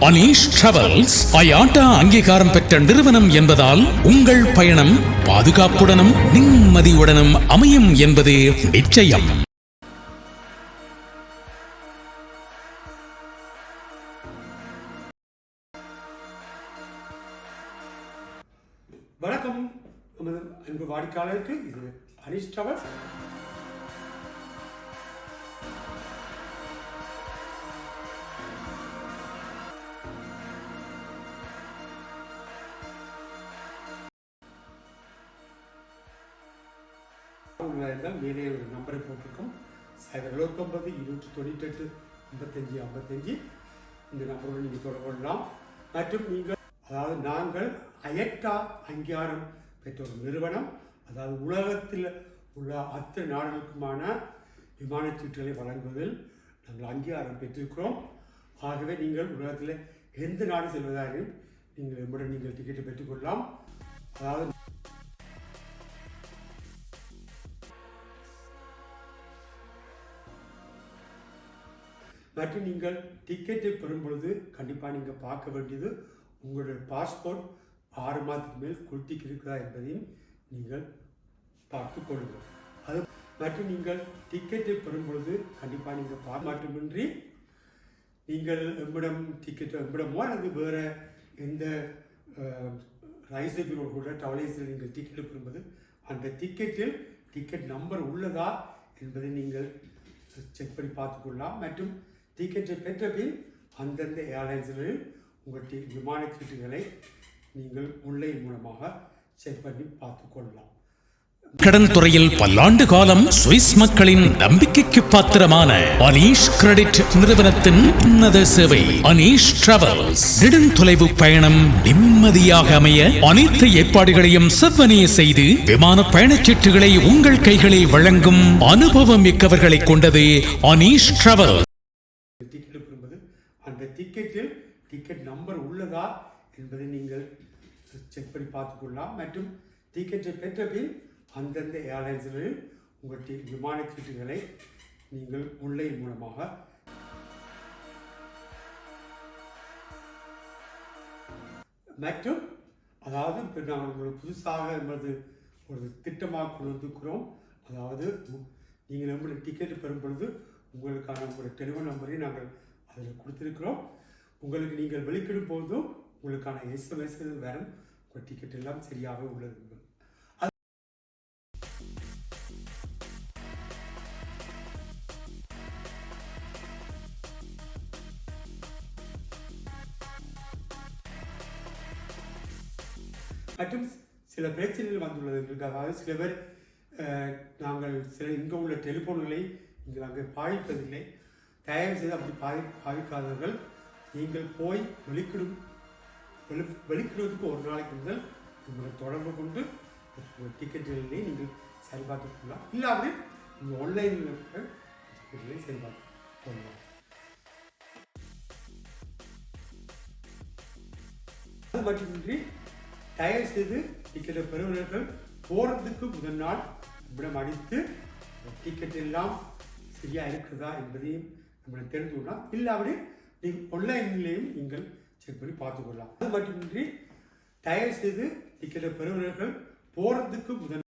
Anish travels அயாட்டா அங்கீகாரம் பெற்ற நிறுவனம் என்பதால் உங்கள் பயணம் பாதுகாப்புடனும் நிம்மதியுடனும் அமையும் என்பது நிச்சயம். வணக்கம். அன்பு வாடிக்கையாளருக்கு இது அனிஷ் டிராவல்ஸ். இருந்தால் மேலே ஒரு நம்பரை போட்டிருக்கோம். சைபர் எழுபத்தொம்பது இருநூற்றி தொண்ணூற்றெட்டு ஐம்பத்தஞ்சு ஐம்பத்தஞ்சு. இந்த நம்பரோடு நீங்கள் தொடர்பு கொள்ளலாம். மற்றும் நீங்கள் அதாவது நாங்கள் அயட்டா அங்கீகாரம் பெற்ற ஒரு நிறுவனம். அதாவது உலகத்தில் உள்ள அத்தனை நாடுகளுக்குமான விமானச் சீட்டுகளை வழங்குவதில் நாங்கள் அங்கீகாரம் பெற்றிருக்கிறோம். ஆகவே நீங்கள் உலகத்தில் எந்த நாடு செல்வதாகவும் நீங்கள் எம்முடன் நீங்கள் டிக்கெட்டை பெற்றுக்கொள்ளலாம் அதாவது மற்றும் நீங்கள் டிக்கெட்டை பெறும் பொழுது கண்டிப்பாக நீங்கள் பார்க்க வேண்டியது உங்களுடைய பாஸ்போர்ட் ஆறு மாதத்துக்கு மேல் குட்டிக்கு என்பதையும் நீங்கள் பார்த்து கொள்ளுங்கள். அது மற்றும் நீங்கள் டிக்கெட்டை பெறும் பொழுது கண்டிப்பாக நீங்கள் பார்க்க மட்டுமின்றி நீங்கள் எம்மிடம் டிக்கெட்டோ எம்மிடமோ அல்லது வேறு எந்த ரைஸ் கூட டவலேஸில் நீங்கள் டிக்கெட் பெறும்போது அந்த டிக்கெட்டில் டிக்கெட் நம்பர் உள்ளதா என்பதை நீங்கள் செக் பண்ணி பார்த்துக்கொள்ளலாம் மற்றும் டிக்கெட்டை பெற்ற பின் அந்தந்த ஏர்லைன்ஸ்களில் உங்கள் டி விமான சீட்டுகளை நீங்கள் ஆன்லைன் மூலமாக செக் பண்ணி பார்த்துக்கொள்ளலாம் கடன் துறையில் பல்லாண்டு காலம் சுவிஸ் மக்களின் நம்பிக்கைக்கு பாத்திரமான அனீஷ் கிரெடிட் நிறுவனத்தின் உன்னத சேவை அனீஷ் டிராவல்ஸ். நெடுந்தொலைவு பயணம் நிம்மதியாக அமைய அனைத்து ஏற்பாடுகளையும் செவ்வனைய செய்து விமான பயணச்சீட்டுகளை உங்கள் கைகளில் வழங்கும் அனுபவம் மிக்கவர்களை கொண்டது அனீஷ் டிராவல் அந்த டிக்கெட்டில் டிக்கெட் நம்பர் உள்ளதா என்பதை நீங்கள் செக் பண்ணி பார்த்துக்கொள்ளலாம் மற்றும் டிக்கெட்டை பெற்ற பின் அந்தந்த ஏர்லைன்ஸ்களில் உங்கள் டி விமான சீட்டுகளை நீங்கள் ஆன்லைன் மூலமாக மற்றும் அதாவது இப்போ நாங்கள் ஒரு புதுசாக என்பது ஒரு திட்டமாக கொண்டு வந்திருக்கிறோம். அதாவது நீங்கள் நம்மளுடைய டிக்கெட் பெறும் பொழுது உங்களுக்கான உங்களுடைய டெலிஃபோன் நம்பரையும் நாங்கள் அதில் கொடுத்துருக்குறோம். உங்களுக்கு நீங்கள் வெளிக்கிடும் போதும் உங்களுக்கான எஸ்எம்எஸ் வரும் உங்கள் டிக்கெட் எல்லாம் சரியாகவே உள்ளது. மற்றும் சில பிரச்சனைகள் வந்துள்ளது. எங்களுக்கு அதாவது சில பேர் அஹ், நாங்கள் சில இங்கே உள்ள டெலிஃபோன்களை நீங்கள் அங்கே பாதிப்பதில்லை. தயவு செய்து அப்படி பாதி பாவிக்காதவர்கள் நீங்கள் போய் வெளிக்கிடும் வெளி வெளிக்கிடுவதற்கு ஒரு நாளைக்கு முதல் உங்களை தொடர்பு கொண்டு டிக்கெட்டுகளை நீங்கள் சரிபார்த்து கொள்ளலாம். இல்லாது நீங்கள் ஆன்லைனில் இருக்கிற டிக்கெட்டுகளை சரிபார்த்து கொள்ளலாம். அது மட்டுமின்றி தயவு செய்து டிக்கெட்டை பெறுவர்கள் போகிறதுக்கு முதல் நாள் நம்மிடம் அடித்து டிக்கெட் எல்லாம் சரியா இருக்குதா என்பதையும் நம்மளுக்கு தெரிந்து கொள்ளலாம் இல்லாவிட நீங்கள் ஆன்லைன்லேயும் நீங்கள் செக் பண்ணி பார்த்துக்கொள்ளலாம். அது மட்டுமின்றி தயவு செய்து டிக்கெட்டை பெறுவர்கள் போகிறதுக்கு முதல்